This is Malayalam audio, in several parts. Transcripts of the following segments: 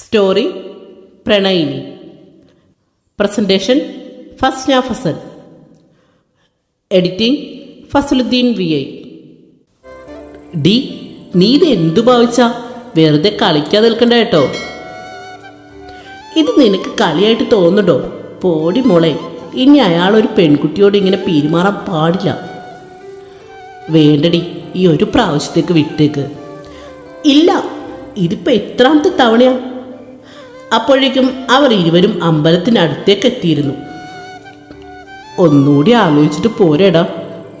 Story പ്രണയിനി. Presentation Fasna Fasal. Editing Fasaludheen V I. D നീ ഇത് എന്തു ഭാവിച്ച? വെറുതെ കളിക്കാതെ നിൽക്കണ്ട കേട്ടോ. ഇത് നിനക്ക് കളിയായിട്ട് തോന്നുന്നുണ്ടോ? പോടി മോളെ ഇനി അയാൾ ഒരു പെൺകുട്ടിയോട് ഇങ്ങനെ പെരുമാറാൻ പാടില്ല. വേണ്ടടി ഈ ഒരു പ്രാവശ്യത്തേക്ക് വിട്ടേക്ക്. ഇല്ല ഇതിപ്പോ എത്രാമത്തെ തവണയാ? അപ്പോഴേക്കും അവർ ഇരുവരും അമ്പലത്തിനടുത്തേക്ക് എത്തിയിരുന്നു. ഒന്നുകൂടി ആലോചിച്ചിട്ട് പോരേടാ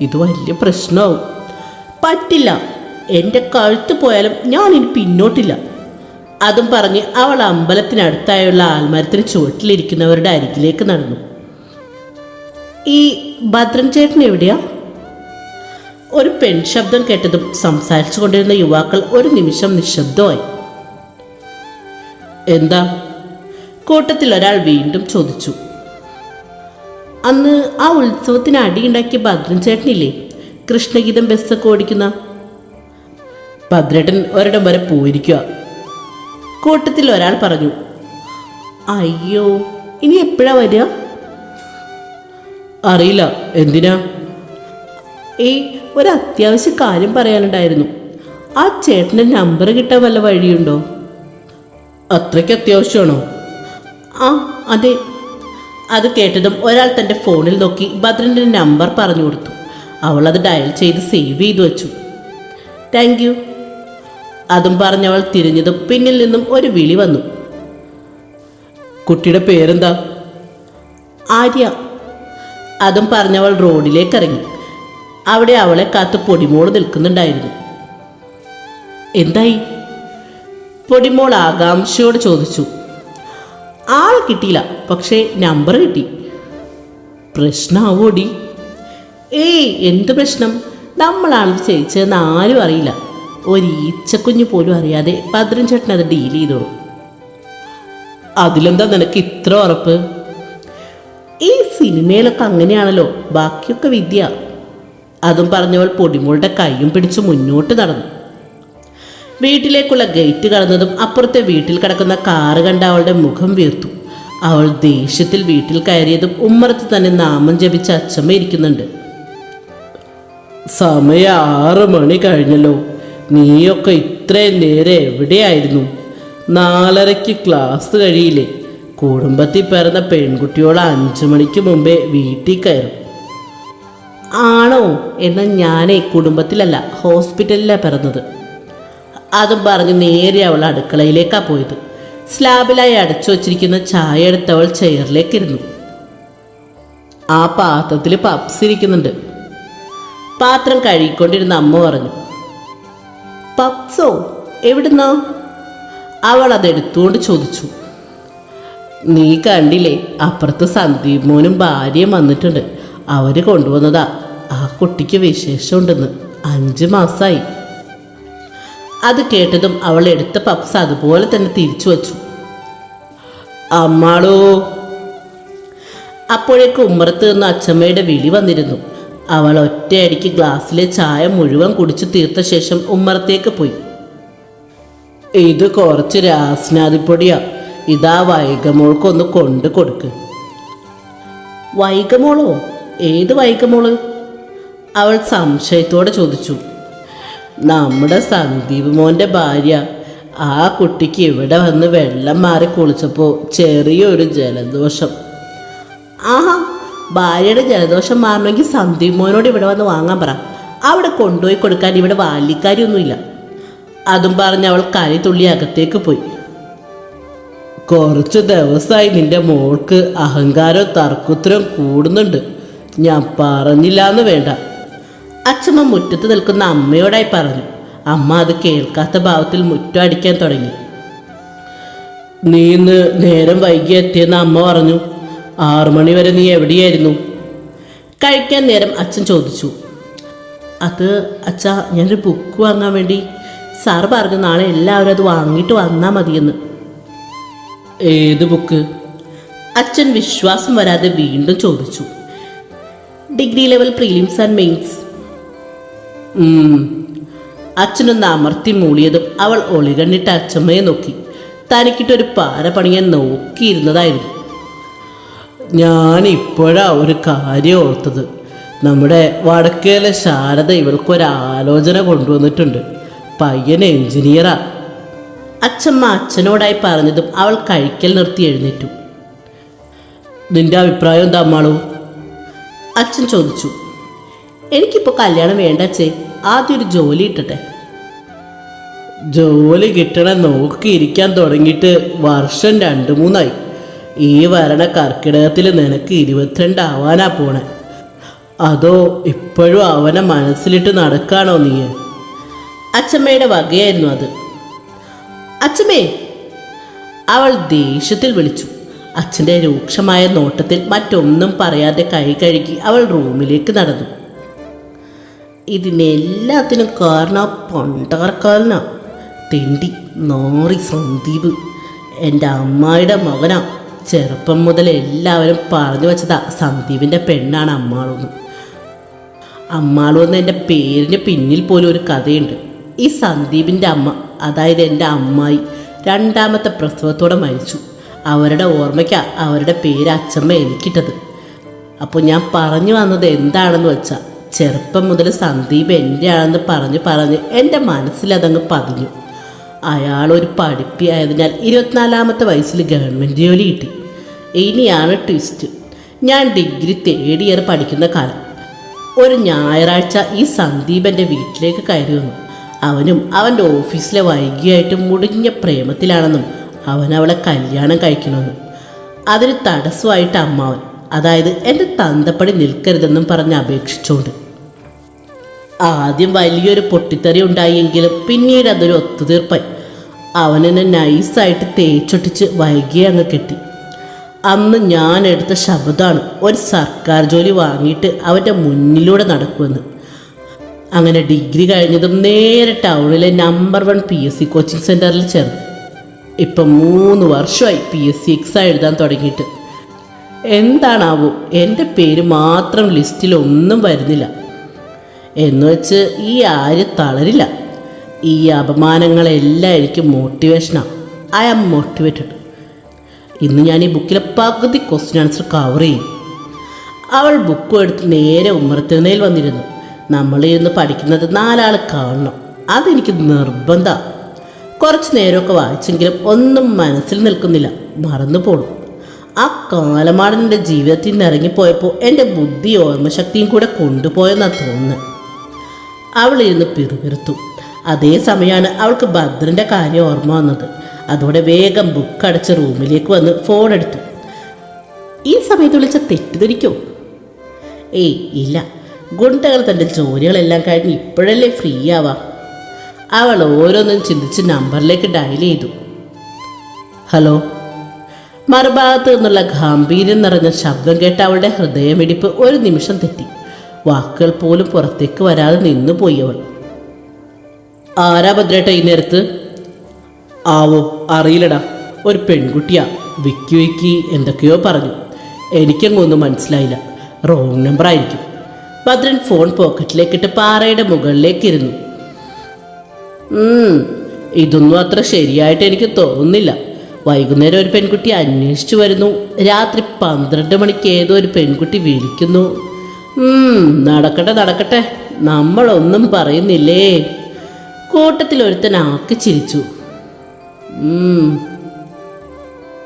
ഇത് വലിയ പ്രശ്നമാവും. പറ്റില്ല എന്റെ കഴുത്ത് പോയാലും ഞാൻ ഇനി പിന്നോട്ടില്ല. അതും പറഞ്ഞ് അവൾ അമ്പലത്തിനടുത്തായുള്ള ആൽമരത്തിന് ചുവട്ടിലിരിക്കുന്നവരുടെ അരികിലേക്ക് നടന്നു. ഈ ഭദ്രൻ ചേട്ടൻ എവിടെയാ? ഒരു പെൺശബ്ദം കേട്ടതും സംസാരിച്ചു കൊണ്ടിരുന്ന യുവാക്കൾ ഒരു നിമിഷം നിശബ്ദമായി. എന്താ? കൂട്ടത്തിൽ ഒരാൾ വീണ്ടും ചോദിച്ചു. അന്ന് ആ ഉത്സവത്തിന് അടിയുണ്ടാക്കിയ ഭദ്രൻ ചേട്ടനില്ലേ? കൃഷ്ണഗീതം ബസ്സൊക്കെ ഓടിക്കുന്ന. ഭദ്രേട്ടൻ ഒരിടം വരെ പോയിരിക്കുക കൂട്ടത്തിൽ ഒരാൾ പറഞ്ഞു അയ്യോ ഇനി എപ്പോഴാ വരിക? അറിയില്ല എന്തിനാ? ഏയ് ഒരു അത്യാവശ്യ കാര്യം പറയാനുണ്ടായിരുന്നു. ആ ചേട്ടന്റെ നമ്പർ കിട്ടാൻ വല്ല വഴിയുണ്ടോ? അത്രയ്ക്ക് അത്യാവശ്യമാണോ? ആ അതെ. അത് കേട്ടതും ഒരാൾ തന്റെ ഫോണിൽ നോക്കി ഭദ്രന്റെ നമ്പർ പറഞ്ഞു കൊടുത്തു. അവൾ അത് ഡയൽ ചെയ്ത് സേവ് ചെയ്തു വെച്ചു. താങ്ക് യു അതും പറഞ്ഞവൾ തിരിഞ്ഞതും പിന്നിൽ നിന്നും ഒരു വിളി വന്നു. കുട്ടിയുടെ പേരെന്താ? ആര്യ. അതും പറഞ്ഞവൾ റോഡിലേക്ക് ഇറങ്ങി. അവിടെ അവളെ കാത്ത് പൊടിമോൾ നിൽക്കുന്നുണ്ടായിരുന്നു. എന്തായി? പൊടിമോൾ ആകാംക്ഷയോട് ചോദിച്ചു. ആൾ കിട്ടിയില്ല പക്ഷേ നമ്പർ കിട്ടി. പ്രശ്നമാവോടി ഏയ് എന്ത് പ്രശ്നം? നമ്മളാണ് ജയിച്ചതെന്ന് ആരും അറിയില്ല. ഒരു ഈച്ചക്കുഞ്ഞ് പോലും അറിയാതെ ഭദ്രൻ ചേട്ടൻ അത് ഡീൽ ചെയ്തോളൂ. അതിലെന്താ നിനക്ക് ഇത്ര ഉറപ്പ്? ഈ സിനിമയിലൊക്കെ അങ്ങനെയാണല്ലോ ബാക്കിയൊക്കെ വിദ്യ. അതും പറഞ്ഞവൾ പൊടിമോളുടെ കൈയും പിടിച്ച് മുന്നോട്ട് നടന്നു. വീട്ടിലേക്കുള്ള ഗേറ്റ് കടന്നതും അപ്പുറത്തെ വീട്ടിൽ കിടക്കുന്ന കാറ് കണ്ട അവളുടെ മുഖം വീർത്തു. അവൾ ദേഷ്യത്തിൽ വീട്ടിൽ കയറിയതും ഉമ്മറത്ത് തന്നെ നാമം ജപിച്ച അച്ഛമ്മ ഇരിക്കുന്നുണ്ട്. സമയം ആറ് മണി കഴിഞ്ഞല്ലോ. നീയൊക്കെ ഇത്രയും നേരം എവിടെയായിരുന്നു? നാലരയ്ക്ക് ക്ലാസ് കഴിയില്ലേ? കുടുംബത്തിൽ പിറന്ന പെൺകുട്ടിയോട് അഞ്ചു മണിക്ക് മുമ്പേ വീട്ടിൽ കയറും. ആണോ? എന്നാൽ ഞാനേ കുടുംബത്തിലല്ല ഹോസ്പിറ്റലിലാണ് പിറന്നത്. അതും പറഞ്ഞ് നേരെ അവൾ അടുക്കളയിലേക്കാണ് പോയത്. സ്ലാബിലായി അടച്ചു വച്ചിരിക്കുന്ന ചായ എടുത്തവൾ ഇരുന്നു ആ പാത്രത്തിൽ പപ്സ് ഇരിക്കുന്നുണ്ട്. പാത്രം കഴുകിക്കൊണ്ടിരുന്ന അമ്മ പറഞ്ഞു പപ്സോ? എവിടുന്നോ? അവൾ അതെടുത്തുകൊണ്ട് ചോദിച്ചു നീ കണ്ടില്ലേ അപ്പുറത്ത് സന്ദീപ് മോനും ഭാര്യയും വന്നിട്ടുണ്ട്. അവർ കൊണ്ടുവന്നതാ. ആ കുട്ടിക്ക് വിശേഷമുണ്ടെന്ന് അഞ്ച് മാസമായി അത് കേട്ടതും അവൾ എടുത്ത പപ്സ് അതുപോലെ തന്നെ തിരിച്ചു വച്ചു. അമ്മാളോ. അപ്പോഴേക്ക് ഉമ്മറത്ത് നിന്ന് അച്ചമ്മയുടെ വിളി വന്നിരുന്നു. അവൾ ഒറ്റയടിക്ക് ഗ്ലാസ്സിലെ ചായ മുഴുവൻ കുടിച്ചു തീർത്ത ശേഷം ഉമ്മറത്തേക്ക് പോയി. ഇത് കുറച്ച് രാസ്നാദിപ്പൊടിയാ. ഇതാ വൈകമോൾക്കൊന്ന് കൊണ്ടു കൊടുക്ക്. വൈകമോളോ ഏത് വൈകമോൾ അവൾ സംശയത്തോടെ ചോദിച്ചു. നമ്മുടെ സന്ദീപ് മോന്റെ ഭാര്യ. ആ കുട്ടിക്ക് ഇവിടെ വന്ന് വെള്ളം മാറി കുളിച്ചപ്പോൾ ചെറിയൊരു ജലദോഷം. ആഹാ ഭാര്യയുടെ ജലദോഷം മാറണമെങ്കിൽ സന്ദീപ് മോനോട് ഇവിടെ വന്ന് വാങ്ങാൻ പറ. അവിടെ കൊണ്ടുപോയി കൊടുക്കാൻ ഇവിടെ ബാല്യക്കാരിയൊന്നുമില്ല അതും പറഞ്ഞ് അവൾ കരി തുള്ളി അകത്തേക്ക് പോയി. കുറച്ച് ദിവസമായി നിന്റെ മോൾക്ക് അഹങ്കാരവും തർക്കുത്തരവും കൂടുന്നുണ്ട്. ഞാൻ പറഞ്ഞില്ല എന്ന് വേണ്ട. അച്ഛമ്മ മുറ്റത്ത് നിൽക്കുന്ന അമ്മയോടായി പറഞ്ഞു. അമ്മ അത് കേൾക്കാത്ത ഭാവത്തിൽ മുറ്റം അടിക്കാൻ തുടങ്ങി. നീ ഇന്ന് നേരം വൈകി എത്തിയെന്ന് അമ്മ പറഞ്ഞു. ആറു മണി വരെ നീ എവിടെയായിരുന്നു? കഴിക്കാൻ നേരം അച്ഛൻ ചോദിച്ചു. അത് അച്ഛാ ഞാനൊരു ബുക്ക് വാങ്ങാൻ വേണ്ടി. സാർ പറഞ്ഞു നാളെ എല്ലാവരും അത് വാങ്ങിയിട്ട് വന്നാൽ മതിയെന്ന്. ഏത് ബുക്ക് അച്ഛൻ വിശ്വാസം വരാതെ വീണ്ടും ചോദിച്ചു. Degree level prelims and mains. അച്ഛനൊന്ന് അമർത്തി മൂളിയതും അവൾ ഒളികണ്ണിട്ട് അച്ഛമ്മയെ നോക്കി. തനിക്കിട്ടൊരു പാര പണിയാൻ നോക്കിയിരുന്നതായിരുന്നു. ഞാൻ ഇപ്പോഴാ ഒരു കാര്യം ഓർത്തത്. നമ്മുടെ വടക്കേലെ ശാരദ ഇവൾക്കൊരാലോചന കൊണ്ടുവന്നിട്ടുണ്ട്. പയ്യൻ എഞ്ചിനീയറാ. അച്ഛമ്മ അച്ഛനോടായി പറഞ്ഞതും അവൾ കഴിക്കൽ നിർത്തി എഴുന്നേറ്റു. നിന്റെ അഭിപ്രായം എന്താ അമ്മാളു അച്ഛൻ ചോദിച്ചു. എനിക്കിപ്പോൾ കല്യാണം വേണ്ട ചേ ആദ്യം ഒരു ജോലി ഇട്ടട്ടെ ജോലി കിട്ടണ നോക്കിയിരിക്കാൻ തുടങ്ങിയിട്ട് വർഷം രണ്ട് മൂന്നായി. ഈ വരണ കർക്കിടകത്തിൽ നിനക്ക് ഇരുപത്തിരണ്ട് ആവാനാ പോണെ. അതോ ഇപ്പോഴും അവനെ മനസ്സിലിട്ട് നടക്കാണോ നീ? അച്ഛമ്മയുടെ വകയായിരുന്നു അത്. അച്ഛമ്മേ അവൾ ദേഷ്യത്തിൽ വിളിച്ചു. അച്ഛന്റെ രൂക്ഷമായ നോട്ടത്തിൽ മറ്റൊന്നും പറയാതെ കൈ കഴുകി അവൾ റൂമിലേക്ക് നടന്നു. ഇതിനെല്ലാത്തിനും കാരണം പണ്ടാർക്കാലനാ തെണ്ടി നാറി സന്ദീപ്. എന്റെ അമ്മായിയുടെ മകനാ. ചെറുപ്പം മുതൽ എല്ലാവരും പറഞ്ഞു വെച്ചതാ സന്ദീപിന്റെ പെണ്ണാണ് അമ്മാളൂന്ന്. അമ്മാളു എന്റെ പേരിന് പിന്നിൽ പോലും ഒരു കഥയുണ്ട്. ഈ സന്ദീപിന്റെ അമ്മ അതായത് എന്റെ അമ്മായി രണ്ടാമത്തെ പ്രസവത്തോടെ മരിച്ചു. അവരുടെ ഓർമ്മയ്ക്കാ അവരുടെ പേര് അച്ഛമ്മ എനിക്കിട്ടത്. അപ്പോൾ ഞാൻ പറഞ്ഞു വന്നത് എന്താണെന്ന് വെച്ചാൽ ചെറുപ്പം മുതൽ സന്ദീപ് എന്റെ ആണെന്ന് പറഞ്ഞ് പറഞ്ഞ് എന്റെ മനസ്സിലതങ്ങ് പതിഞ്ഞു. അയാളൊരു പഠിപ്പിയായതിനാൽ ഇരുപത്തിനാലാമത്തെ വയസ്സിൽ ഗവൺമെന്റ് ജോലി കിട്ടി. ഇനിയാണ് ട്വിസ്റ്റ്. ഞാൻ ഡിഗ്രി തേർഡ് ഇയർ പഠിക്കുന്ന കാലം. ഒരു ഞായറാഴ്ച ഈ സന്ദീപ് എന്റെ വീട്ടിലേക്ക് കയറി വന്നു. അവനും അവന്റെ ഓഫീസിലെ വൈകിയായിട്ട് മുടിഞ്ഞ പ്രേമത്തിലാണെന്നും അവൻ അവളെ കല്യാണം കഴിക്കണമെന്നും. അതിന് തടസ്സമായിട്ട് അമ്മാവൻ അതായത് എന്റെ തന്തപ്പടി നിൽക്കരുതെന്നും പറഞ്ഞ് അപേക്ഷിച്ചുകൊണ്ട് ആദ്യം വലിയൊരു പൊട്ടിത്തെറി ഉണ്ടായെങ്കിലും പിന്നീട് അതൊരു ഒത്തുതീർപ്പായി. അവനെന്നെ നൈസായിട്ട് തേച്ചൊട്ടിച്ച് വൈകിയെ അങ്ങ് കെട്ടി. അന്ന് ഞാൻ എടുത്ത ശബ്ദമാണ് ഒരു സർക്കാർ ജോലി വാങ്ങിയിട്ട് അവന്റെ മുന്നിലൂടെ നടക്കുമെന്ന്. അങ്ങനെ ഡിഗ്രി കഴിഞ്ഞതും നേരെ ടൗണിലെ number one P S C coaching സെന്ററിൽ ചേർന്നു. ഇപ്പം മൂന്ന് വർഷമായി പി എസ് സി എക്സാം എഴുതാൻ തുടങ്ങിയിട്ട്. എന്താണാവോ എന്റെ പേര് മാത്രം ലിസ്റ്റിൽ ഒന്നും വരുന്നില്ല. എന്ന് വെച്ച് ഈ ആര് തളരില്ല. ഈ അപമാനങ്ങളെല്ലാം എനിക്ക് മോട്ടിവേഷനാണ് ഐ ആം മോട്ടിവേറ്റഡ് ഇന്ന് ഞാൻ ഈ ബുക്കിലെ പകുതി ക്വസ്റ്റ്യൻ ആൻസർ കവർ ചെയ്യും. അവൾ ബുക്കും എടുത്ത് നേരെ ഉമ്മറത്തിനയിൽ വന്നിരുന്നു. നമ്മളിരുന്ന് പഠിക്കുന്നത് നാലാൾ കാണണം. അതെനിക്ക് നിർബന്ധമാണ് കുറച്ച് നേരമൊക്കെ വായിച്ചെങ്കിലും ഒന്നും മനസ്സിൽ നിൽക്കുന്നില്ല. മറന്നു പോണു. ആ കാലമാടന്റെ ജീവിതത്തിൽ നിന്ന് ഇറങ്ങിപ്പോയപ്പോൾ എന്റെ ബുദ്ധി ഓർമ്മശക്തിയും കൂടെ കൊണ്ടുപോയെന്നാണ് തോന്നുന്നത് അവളിരുന്ന് പിറുപിറുത്തു. അതേ സമയമാണ് അവൾക്ക് ഭദ്രന്റെ കാര്യം ഓർമ്മ വന്നത്. അതോടെ വേഗം ബുക്ക് അടച്ച് റൂമിലേക്ക് വന്ന് ഫോൺ എടുത്തു. ഈ സമയത്ത് വിളിച്ച തെറ്റിദ്ധരിക്കോ? ഏയ് ഇല്ല. ഗുണ്ടകൾ തന്റെ ജോലികളെല്ലാം കഴിഞ്ഞ് ഇപ്പോഴല്ലേ ഫ്രീ ആവാം. അവൾ ഓരോന്നും ചിന്തിച്ച് നമ്പറിലേക്ക് ഡയൽ ചെയ്തു. ഹലോ? മറുഭാഗത്ത് നിന്നുള്ള ഗാംഭീര്യം നിറഞ്ഞ ശബ്ദം കേട്ട അവളുടെ ഹൃദയമിടിപ്പ് ഒരു നിമിഷം തെറ്റി. വാക്കുകൾ പോലും പുറത്തേക്ക് വരാതെ നിന്നു പോയി അവൾ. ആരാ ഭദ്രേട്ട ഈ നേരത്ത്? ആവോ അറിയില്ലടാ. ഒരു പെൺകുട്ടിയാ. വിക്കി വിക്കി എന്തൊക്കെയോ പറഞ്ഞു. എനിക്കങ്ങൊന്നും മനസ്സിലായില്ല. റോങ് നമ്പർ ആയിരിക്കും. ഭദ്രൻ ഫോൺ പോക്കറ്റിലേക്കിട്ട് പാറയുടെ മുകളിലേക്ക് ഇരുന്നു. ഉം, ഇതൊന്നും അത്ര ശരിയായിട്ട് എനിക്ക് തോന്നുന്നില്ല. വൈകുന്നേരം ഒരു പെൺകുട്ടി അന്വേഷിച്ചു വരുന്നു. രാത്രി പന്ത്രണ്ട് മണിക്ക് ഏതോ ഒരു പെൺകുട്ടി വിളിക്കുന്നു. നടക്കട്ടെ നടക്കട്ടെ. നമ്മളൊന്നും പറയുന്നില്ലേ? കൂട്ടത്തിൽ ഒരുത്തൻ ആക്കി ചിരിച്ചു.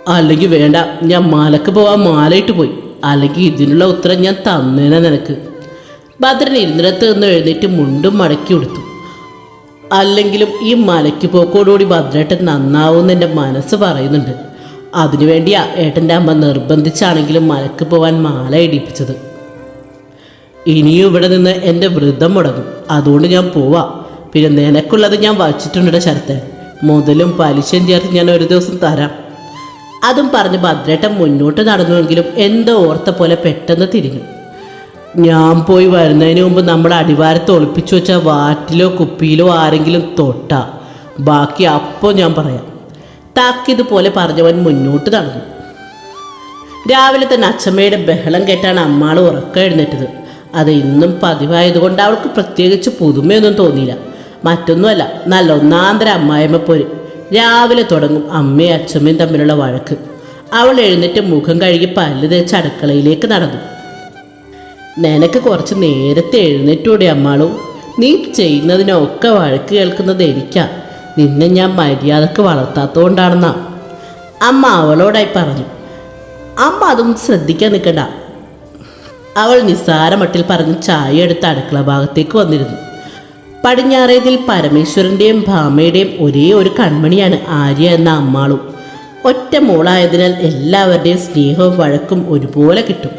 അല്ലെങ്കിൽ വേണ്ട ഞാൻ മാലക്ക് പോവാൻ മാലയിട്ട് പോയി. അല്ലെങ്കിൽ ഇതിനുള്ള ഉത്തരം ഞാൻ തന്നേനെ നിനക്ക്. ഭദ്രൻ ഇരുന്നിടത്ത് നിന്ന് എഴുന്നേറ്റ് മുണ്ടും മടക്കി കൊടുത്തു. അല്ലെങ്കിലും ഈ മലയ്ക്ക് പോക്കോടുകൂടി ഭദ്രേട്ടൻ നന്നാവുമെന്ന് എന്റെ മനസ്സ് പറയുന്നുണ്ട്. അതിനുവേണ്ടിയാ ഏട്ടന്റെ അമ്മ നിർബന്ധിച്ചാണെങ്കിലും മലക്ക് പോവാൻ മാല ഇടിപ്പിച്ചത്. ഇനിയും ഇവിടെ നിന്ന് എന്റെ വ്രതം മുടങ്ങും. അതുകൊണ്ട് ഞാൻ പോവാ. പിന്നെ നിനക്കുള്ളത് ഞാൻ വച്ചിട്ടുണ്ട് ശരത്തെ. മുതലും പലിശയും ചേർത്ത് ഞാൻ ഒരു ദിവസം തരാം. അതും പറഞ്ഞ് ഭദ്രേട്ടൻ മുന്നോട്ട് നടന്നുവെങ്കിലും എന്തോ ഓർത്ത പോലെ പെട്ടെന്ന് തിരിഞ്ഞു. ഞാൻ പോയി വരുന്നതിന് മുമ്പ് നമ്മുടെ അടിവാരത്ത് ഒളിപ്പിച്ചു വെച്ച വാറ്റിലോ കുപ്പിയിലോ ആരെങ്കിലും തൊട്ട. ബാക്കി അപ്പോൾ ഞാൻ പറയാം. താക്കിത് പോലെ പറഞ്ഞവൻ മുന്നോട്ട് നടന്നു. രാവിലെ തന്നെ അച്ഛമ്മയുടെ ബഹളം കേട്ടാണ് അമ്മാൾ ഉറക്കം എഴുന്നേറ്റത്. അത് ഇന്നും പതിവായതുകൊണ്ട് അവൾക്ക് പ്രത്യേകിച്ച് പുതുമയൊന്നും തോന്നിയില്ല. മറ്റൊന്നുമല്ല നല്ല ഒന്നാന്തര അമ്മായിമ്മ പോര്. രാവിലെ തുടങ്ങും അമ്മയും അച്ഛമ്മയും തമ്മിലുള്ള വഴക്ക്. അവൾ എഴുന്നേറ്റ് മുഖം കഴുകി പല്ല് തേച്ച് അടുക്കളയിലേക്ക് നടന്നു. നിനക്ക് കുറച്ച് നേരത്തെ എഴുന്നേറ്റൂടെ അമ്മാളും. നീ ചെയ്യുന്നതിനൊക്കെ വഴക്ക് കേൾക്കുന്നത് എനിക്കാ. നിന്നെ ഞാൻ മര്യാദയ്ക്ക് വളർത്താത്തതുകൊണ്ടാണെന്നാ അമ്മ അവളോടായി പറഞ്ഞു. അമ്മ അതൊന്നും ശ്രദ്ധിക്കാൻ നിൽക്കണ്ട. അവൾ നിസ്സാരമട്ടിൽ പറഞ്ഞ് ചായ എടുത്ത് അടുക്കള ഭാഗത്തേക്ക് വന്നിരുന്നു. പടിഞ്ഞാറേതിൽ പരമേശ്വരന്റെയും ഭാമയുടെയും ഒരേ ഒരു കൺമണിയാണ് ആര്യ എന്ന അമ്മാളും. ഒറ്റ മോളായതിനാൽ എല്ലാവരുടെയും സ്നേഹവും വഴക്കും ഒരുപോലെ കിട്ടും.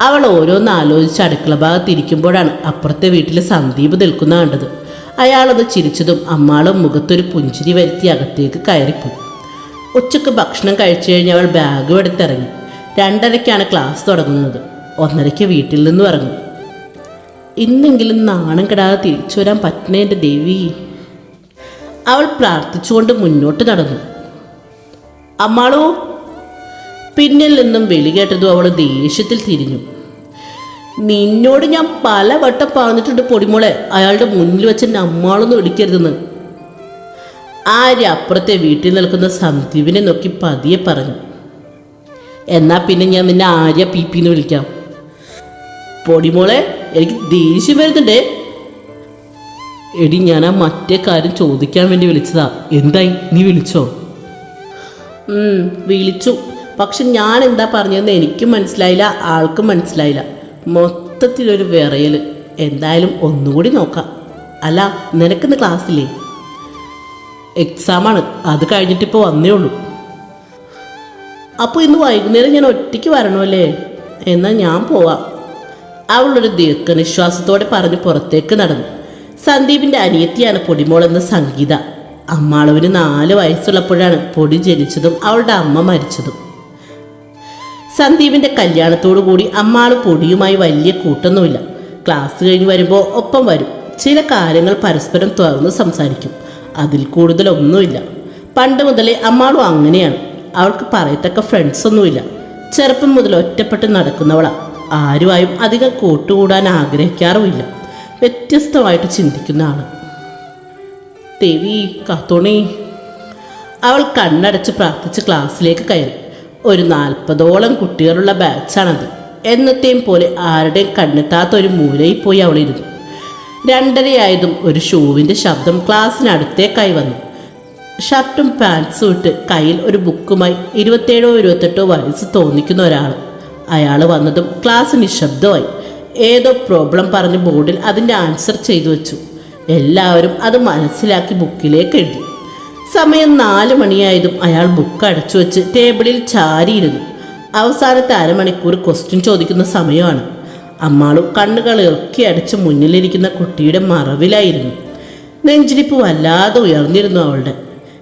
അവൾ ഓരോന്ന് ആലോചിച്ച് അടുക്കള ഭാഗത്തിരിക്കുമ്പോഴാണ് അപ്പുറത്തെ വീട്ടിൽ സന്ദീപ് നിൽക്കുന്ന കണ്ടത്. അയാളത് ചിരിച്ചതും അമ്മാളും മുഖത്തൊരു പുഞ്ചിരി വരുത്തി അകത്തേക്ക് കയറിപ്പോയി. ഉച്ചയ്ക്ക് ഭക്ഷണം കഴിച്ചു കഴിഞ്ഞ് അവൾ ബാഗും എടുത്തിറങ്ങി. രണ്ടരയ്ക്കാണ് ക്ലാസ് തുടങ്ങുന്നത്. ഒന്നരയ്ക്ക് വീട്ടിൽ നിന്നും ഇറങ്ങും. ഇന്നെങ്കിലും നാണം കെടാതെ തിരിച്ചു വരാൻ പറ്റണേ എന്റെ ദേവി. അവൾ പ്രാർത്ഥിച്ചുകൊണ്ട് മുന്നോട്ട് നടന്നു. അമ്മാളോ പിന്നിൽ നിന്നും വെളി കേട്ടതും അവൾ ദേഷ്യത്തിൽ തിരിഞ്ഞു. നിന്നോട് ഞാൻ പല വട്ടം പറഞ്ഞിട്ടുണ്ട് പൊടിമോളെ. അയാളുടെ മുന്നിൽ വെച്ച് എന്നെ അമ്മാളൊന്നും ഇടിക്കരുതെന്ന് ആര്യ അപ്പുറത്തെ വീട്ടിൽ നിൽക്കുന്ന സന്ദീപിനെ നോക്കി പതിയെ പറഞ്ഞു. എന്നാൽ പിന്നെ ഞാൻ നിന്നെ ആര്യ പി പിന്ന് വിളിക്കാം. പൊടിമോളെ എനിക്ക് ദേഷ്യം വരുന്നുണ്ടേ. എടി ഞാൻ ആ മറ്റേ കാര്യം ചോദിക്കാൻ വേണ്ടി വിളിച്ചതാ. എന്തായി? നീ വിളിച്ചോ? വിളിച്ചു. പക്ഷെ ഞാൻ എന്താ പറഞ്ഞതെന്ന് എനിക്കും മനസ്സിലായില്ല ആൾക്കും മനസ്സിലായില്ല. മൊത്തത്തിലൊരു വിറയൽ എന്തായാലും ഒന്നുകൂടി നോക്കാം. അല്ല നിനക്കിന്ന് ക്ലാസ്സില്ലേ? എക്സാമാണ്. അത് കഴിഞ്ഞിട്ട് കഴിഞ്ഞിട്ടിപ്പോൾ വന്നേ ഉള്ളൂ. അപ്പോൾ ഇന്ന് വൈകുന്നേരം ഞാൻ ഒറ്റയ്ക്ക് വരണമല്ലേ? എന്നാൽ ഞാൻ പോവാം. അവളൊരു ദീർഘനിശ്വാസത്തോടെ പറഞ്ഞ് പുറത്തേക്ക് നടന്നു. സന്ദീപിന്റെ അനിയത്തിയാണ് പൊടിമോളെന്ന സംഗീത. അമ്മാളവിന് നാല് വയസ്സുള്ളപ്പോഴാണ് പൊടി ജനിച്ചതും അവളുടെ അമ്മ മരിച്ചതും. സന്ദീപിന്റെ കല്യാണത്തോടു കൂടി അമ്മാൾ പൊടിയുമായി വലിയ കൂട്ടൊന്നുമില്ല. ക്ലാസ് കഴിഞ്ഞ് വരുമ്പോൾ ഒപ്പം വരും. ചില കാര്യങ്ങൾ പരസ്പരം തുറന്ന് സംസാരിക്കും. അതിൽ കൂടുതലൊന്നുമില്ല. പണ്ട് മുതലേ അമ്മാളും അങ്ങനെയാണ്. അവൾക്ക് പറയത്തക്ക ഫ്രണ്ട്സ് ഒന്നുമില്ല. ചെറുപ്പം മുതൽ ഒറ്റപ്പെട്ട് നടക്കുന്നവളാ. ആരുമായും അധികം കൂട്ടുകൂടാൻ ആഗ്രഹിക്കാറുമില്ല. വ്യത്യസ്തമായിട്ട് ചിന്തിക്കുന്ന ആൾ. ദേവി കാത്തോണി. അവൾ കണ്ണടച്ച് പ്രാർത്ഥിച്ച് ക്ലാസ്സിലേക്ക് കയറി. ഒരു നാൽപ്പതോളം കുട്ടികളുള്ള ബാച്ചാണത്. എന്നത്തെയും പോലെ ആരുടെയും കണ്ണെത്താത്ത ഒരു മൂലയിൽ പോയി അവളിരുന്നു രണ്ടരയായതും ഒരു ഷൂവിന്റെ ശബ്ദം ക്ലാസ്സിനടുത്തേക്കായി വന്നു. ഷർട്ടും പാൻസും ഇട്ട് കയ്യിൽ ഒരു ബുക്കുമായി ഇരുപത്തേഴോ ഇരുപത്തെട്ടോ വയസ്സ് തോന്നിക്കുന്ന ഒരാൾ അയാൾ വന്നതും ക്ലാസ് നിശബ്ദമായി. ഏതോ പ്രോബ്ലം പറഞ്ഞ് ബോർഡിൽ അതിന്റെ ആൻസർ ചെയ്തു വെച്ചു. എല്ലാവരും അത് മനസ്സിലാക്കി ബുക്കിലേക്ക് എഴുതി. സമയം നാല് മണിയായതും അയാൾ ബുക്ക് അടച്ചു വെച്ച് ടേബിളിൽ ചാരിയിരുന്നു. അവസാനത്തെ അരമണിക്കൂർ ക്വസ്റ്റ്യൻ ചോദിക്കുന്ന സമയമാണ്. അമ്മാളും കണ്ണുകൾ ഇറക്കി അടച്ച് മുന്നിലിരിക്കുന്ന കുട്ടിയുടെ മറവിലായിരുന്നു. നെഞ്ചിരിപ്പ് വല്ലാതെ ഉയർന്നിരുന്നു അവളുടെ.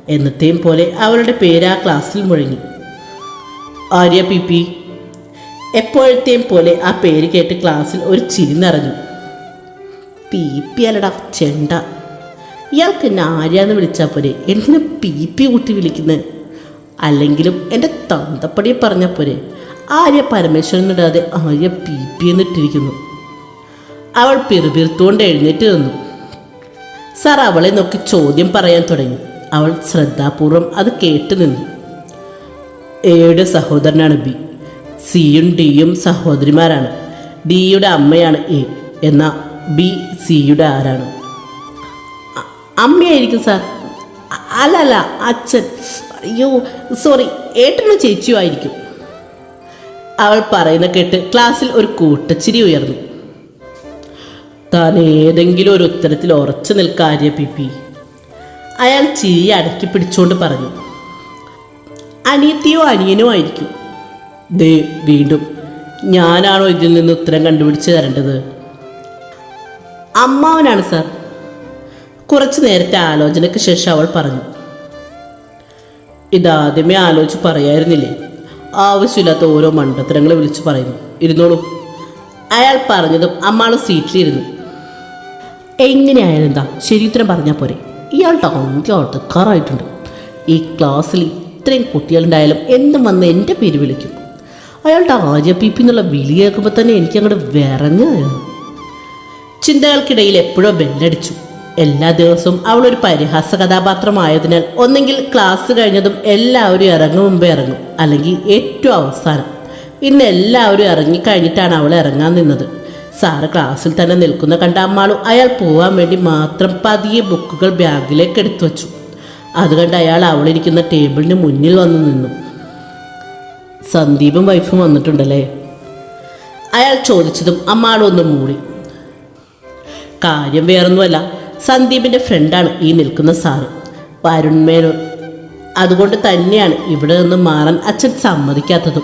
എന്നത്തെയും പോലെ അവളുടെ പേര് ആ ക്ലാസ്സിൽ മുഴങ്ങി. ആര്യ പി പി എപ്പോഴത്തെയും പോലെ ആ പേര് കേട്ട് ക്ലാസ്സിൽ ഒരു ചിരി നിറഞ്ഞു. പി പി അല്ലടാ ചെണ്ട. ഇയാൾക്ക് എന്നെ ആര്യാന്ന് വിളിച്ചാൽ പോരെ? എന്തിനാ പി പി കൂട്ടി വിളിക്കുന്നത് അല്ലെങ്കിലും എന്റെ തന്തപ്പടിയെ പറഞ്ഞാൽ പോരെ? ആര്യ പരമേശ്വരൻ ഇടാതെ ആര്യ പി പി എന്നിട്ടിരിക്കുന്നു. അവൾ പിറുപിറുത്തുകൊണ്ട് എഴുന്നേറ്റ് നിന്നു. സാർ അവളെ നോക്കി ചോദ്യം പറയാൻ തുടങ്ങി. അവൾ ശ്രദ്ധാപൂർവം അത് കേട്ടു നിന്നു. എയുടെ സഹോദരനാണ് ബി. സിയും ഡിയും സഹോദരിമാരാണ്. ഡിയുടെ അമ്മയാണ് എ എന്ന ബി സിയുടെ ആരാണ്? അമ്മയായിരിക്കും സാർ. അല്ല അല്ല അച്ഛൻ. അയ്യോ സോറി ഏട്ടനോ ചേച്ചിയോ ആയിരിക്കും. അവൾ പറയുന്ന കേട്ട് ക്ലാസ്സിൽ ഒരു കൂട്ടച്ചിരി ഉയർന്നു. താൻ ഏതെങ്കിലും ഒരു ഉത്തരത്തിൽ ഉറച്ചു നിൽക്കാര്യ പി പി അയാൾ ചിരി അടക്കി പിടിച്ചുകൊണ്ട് പറഞ്ഞു. അനിയത്തിയോ അനിയനോ ആയിരിക്കും. ദേ വീണ്ടും. ഞാനാണോ ഇതിൽ നിന്ന് ഉത്തരം കണ്ടുപിടിച്ച് തരേണ്ടത്? അമ്മാവനാണ് സർ. കുറച്ച് നേരത്തെ ആലോചനയ്ക്ക് ശേഷം അവൾ പറഞ്ഞു. ഇതാദ്യമേ ആലോചിച്ച് പറയായിരുന്നില്ലേ? ആവശ്യമില്ലാത്ത ഓരോ മണ്ടത്തരങ്ങളെ വിളിച്ച് പറയുന്നു. ഇരുന്നോളൂ. അയാൾ പറഞ്ഞതും അമ്മാൾ സീറ്റിലിരുന്നു. എങ്ങനെയായാലും എന്താ ഉത്തരം പറഞ്ഞാൽ പോരെ. ഇയാളുടെ അന്ത്യ ഒട്ടക്കാറായിട്ടുണ്ട് ഈ ക്ലാസ്സിൽ ഇത്രയും കുട്ടികളുണ്ടായാലും എന്നും വന്ന് എന്റെ പേര് വിളിക്കും. അയാളുടെ ആര്യ പി പി എന്നുള്ള വിളി കേൾക്കുമ്പോൾ തന്നെ എനിക്ക് അങ്ങോട്ട് വിറഞ്ഞു ചിന്തകൾക്കിടയിൽ എപ്പോഴോ ബെല്ലടിച്ചു. എല്ലാ ദിവസവും അവൾ ഒരു പരിഹാസ കഥാപാത്രമായതിനാൽ ഒന്നെങ്കിൽ ക്ലാസ് കഴിഞ്ഞതും എല്ലാവരും ഇറങ്ങും മുമ്പേ ഇറങ്ങും. അല്ലെങ്കിൽ ഏറ്റവും അവസാനം. ഇന്ന് എല്ലാവരും ഇറങ്ങിക്കഴിഞ്ഞിട്ടാണ് അവൾ ഇറങ്ങാൻ നിന്നത്. സാറ് ക്ലാസ്സിൽ തന്നെ നിൽക്കുന്ന കണ്ട അമ്മാളും അയാൾ പോവാൻ വേണ്ടി മാത്രം പതിയെ ബുക്കുകൾ ബാഗിലേക്ക് എടുത്തു വച്ചു. അത് കണ്ട് അയാൾ അവളിരിക്കുന്ന ടേബിളിന് മുന്നിൽ വന്നു നിന്നു. സന്ദീപും വൈഫും വന്നിട്ടുണ്ടല്ലേ? അയാൾ ചോദിച്ചതും അമ്മാളൊന്ന് മൂടി. കാര്യം വേറൊന്നുമല്ല സന്ദീപിന്റെ ഫ്രണ്ടാണ് ഈ നിൽക്കുന്ന സാറ്. വരുൺ മേനോൻ അതുകൊണ്ട് തന്നെയാണ് ഇവിടെ നിന്ന് മാറാൻ അച്ഛൻ സമ്മതിക്കാത്തതും.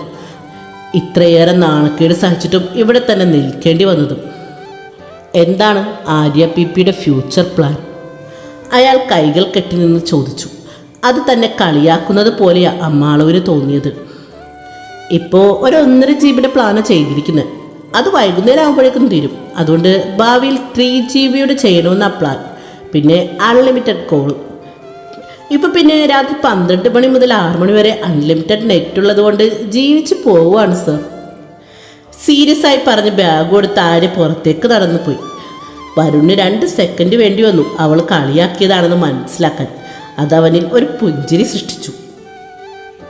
ഇത്രയേറെ നാണക്കേട് സഹിച്ചിട്ടും ഇവിടെ തന്നെ നിൽക്കേണ്ടി വന്നതും. എന്താണ് ആര്യ പി പിയുടെ ഫ്യൂച്ചർ പ്ലാൻ? അയാൾ കൈകൾ കെട്ടി നിന്ന് ചോദിച്ചു. അത് തന്നെ കളിയാക്കുന്നത് പോലെയാണ് അമ്മാളുവിന് തോന്നിയത്. ഇപ്പോൾ ഒരു ഒന്നര ജി ബിയുടെ പ്ലാന് ചെയ്തിരിക്കുന്നത് അത് വൈകുന്നേരം ആകുമ്പോഴേക്കും തീരും. അതുകൊണ്ട് ഭാവിയിൽ ത്രീ ജി ബിയുടെ ചെയ്യണമെന്ന പ്ലാൻ പിന്നെ അൺലിമിറ്റഡ് കോൾ ഇപ്പം പിന്നെ രാത്രി പന്ത്രണ്ട് മണി മുതൽ ആറ് മണി വരെ അൺലിമിറ്റഡ് നെറ്റ് ഉള്ളത് കൊണ്ട് ജീവിച്ച് പോവുകയാണ് സർ സീരിയസ് ആയി പറഞ്ഞ് ബാഗ് കൊടുത്ത് ആര്യ പുറത്തേക്ക് നടന്നു പോയി. വരുണിന് രണ്ട് സെക്കൻഡ് വേണ്ടി വന്നു. അവൾ കളിയാക്കിയതാണെന്ന് മനസ്സിലാക്കാൻ. അതവനിൽ ഒരു പുഞ്ചിരി സൃഷ്ടിച്ചു.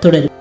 തുടരും.